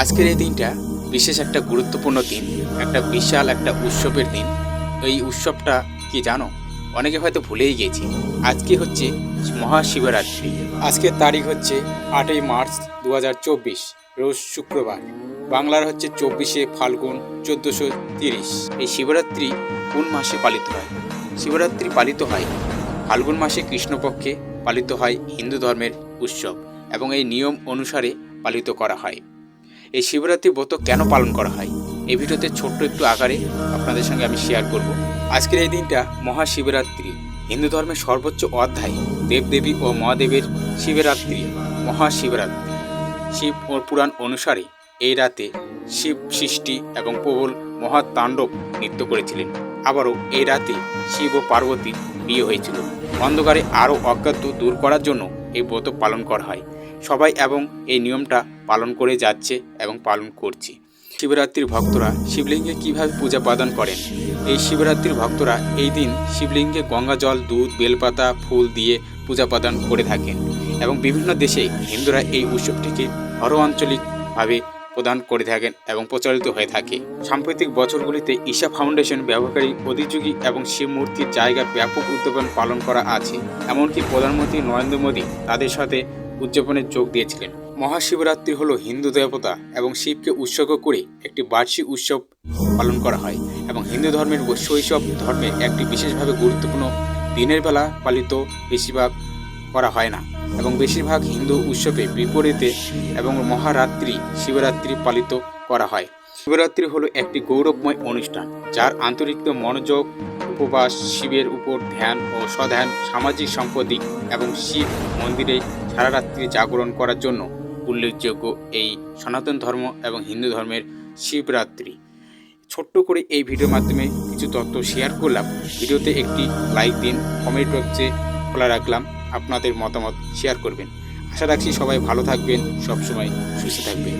আজকের এই দিনটা বিশেষ একটা গুরুত্বপূর্ণ দিন, একটা বিশাল একটা উৎসবের দিন। এই উৎসবটা কি জানো? অনেকে হয়তো ভুলেই গেছি। আজকে হচ্ছে মহাশিবরাত্রি। আজকের তারিখ হচ্ছে আটই মার্চ দু হাজার চব্বিশ, রোজ শুক্রবার। বাংলার হচ্ছে চব্বিশে ফাল্গুন চোদ্দোশো তিরিশ। এই শিবরাত্রি কোন মাসে পালিত হয়? শিবরাত্রি পালিত হয় ফাল্গুন মাসে কৃষ্ণপক্ষে, পালিত হয় হিন্দু ধর্মের উৎসব এবং এই নিয়ম অনুসারে পালিত করা হয়। এই শিবরাত্রি ব্রত কেন পালন করা হয়? এই ভিডিওতে ছোট্ট একটু আকারে আপনাদের সঙ্গে আমি শেয়ার করব। আজকের এই দিনটা মহাশিবরাত্রি। হিন্দু ধর্মের সর্বোচ্চ অধ্যায়, দেবদেবী ও মহাদেবের শিবরাত্রি, মহাশিবরাত্রি। শিব ও পুরাণ অনুসারে এই রাতে শিব সৃষ্টি এবং প্রবল মহাতাণ্ডব নৃত্য করেছিলেন। আবারও এই রাতে শিব ও পার্বতী বিয়ে হয়েছিল। অন্ধকারে আরও অজ্ঞাত দূর করার জন্য এই ব্রত পালন করা হয়। সবাই এবং এই নিয়মটা পালন করে যাচ্ছে এবং পালন করছে। শিবরাত্রির ভক্তরা শিবলিঙ্গে কীভাবে পূজা প্রদান করেন? এই শিবরাত্রির ভক্তরা এই দিন শিবলিঙ্গে গঙ্গা জল, দুধ, বেলপাতা, ফুল দিয়ে পূজা প্রদান করে থাকেন এবং বিভিন্ন দেশে হিন্দুরা এই উৎসবটিকে হর আঞ্চলিকভাবে প্রদান করে থাকেন এবং প্রচলিত হয়ে থাকে। সাম্প্রতিক বছরগুলিতে ঈশা ফাউন্ডেশন ব্যবহারকারী প্রতিযোগী এবং শিব মূর্তির জায়গা ব্যাপক উদ্যাপন পালন করা আছে। এমনকি প্রধানমন্ত্রী নরেন্দ্র মোদী তাদের সাথে উদযাপনে যোগ দিয়েছিলেন। মহাশিবরাত্রি হলো হিন্দু দেবতা এবং শিবকে উৎসর্গ করে একটি বার্ষিক উৎসব পালন করা হয় এবং হিন্দু ধর্মের শৈশব ধর্মে একটি বিশেষভাবে গুরুত্বপূর্ণ দিনের বেলা পালিত বেশিরভাগ করা হয় না এবং বেশিরভাগ হিন্দু উৎসবে বিপরীতে এবং মহারাত্রি, শিবরাত্রি পালিত করা হয়। শিবরাত্রি হলো একটি গৌরবময় অনুষ্ঠান যার আন্তরিক মনোযোগ উপবাস, শিবের উপর ধ্যান ও স্বধ্যান, সামাজিক সম্পত্তি এবং শিব মন্দিরে সারা রাত্রি জাগরণ করার জন্য উল্লেখযোগ্য এই সনাতন ধর্ম এবং হিন্দু ধর্মের শিবরাত্রি। ছোট্ট করে এই ভিডিওর মাধ্যমে কিছু তথ্য শেয়ার করলাম। ভিডিওতে একটি লাইক দিন কমেন্ট বক্সে খোলা রাখলাম। আপনাদের মতামত শেয়ার করবেন। আশা রাখছি সবাই ভালো থাকবেন, সবসময় সুস্থ থাকবেন।